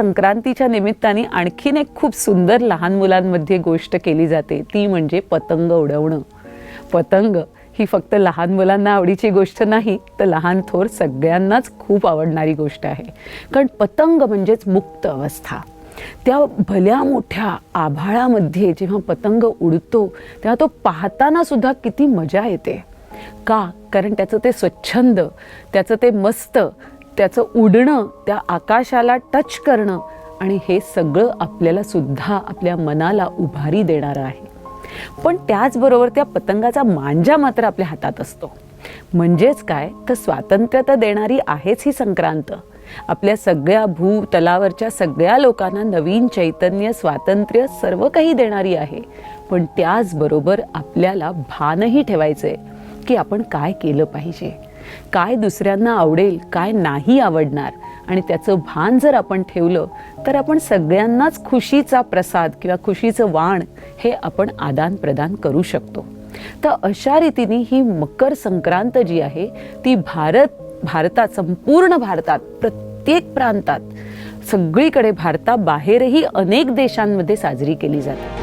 संक्रांतीच्या निमित्ताने आणखीन एक खूप सुंदर लहान मुलांमध्ये गोष्ट केली जाते. ती म्हणजे पतंग उडवणं. पतंग ही फक्त लहान मुलांना आवडीची गोष्ट नाही तर लहान थोर सगळ्यांनाच खूप आवडणारी गोष्ट आहे. कारण पतंग म्हणजेच मुक्त अवस्था. त्या भल्या मोठ्या आभाळामध्ये जेव्हा पतंग उडतो तेव्हा तो पाहताना सुद्धा किती मजा येते. का? कारण त्याचं ते स्वच्छंद त्याचं ते मस्त त्याचं उडणं त्या आकाशाला टच करणं आणि हे सगळं आपल्याला सुद्धा आपल्या मनाला उभारी देणारं आहे. पण त्याचबरोबर त्या पतंगाचा मांजा मात्र आपल्या हातात असतो. म्हणजेच काय? तर स्वातंत्र्य तर देणारी आहेच ही संक्रांत. आपल्या सगळ्या भूतलावरच्या सगळ्या लोकांना नवीन चैतन्य स्वातंत्र्य सर्व काही देणारी आहे. पण त्याचबरोबर आपल्याला भानही ठेवायचं आहे की आपण काय केलं पाहिजे? काय दुसऱ्यांना आवडेल काय नाही आवडणार? आणि त्याचं भान जर आपण ठेवलं तर आपण सगळ्यांनाच खुशीचा प्रसाद किंवा खुशीचं वाण हे आपण आदान प्रदान करू शकतो. तर अशा रीतीने ही मकर संक्रांत जी आहे ती भारत भारतात संपूर्ण भारतात प्रत्येक प्रांतात सगळीकडे भारताबाहेरही अनेक देशांमध्ये साजरी केली जाते.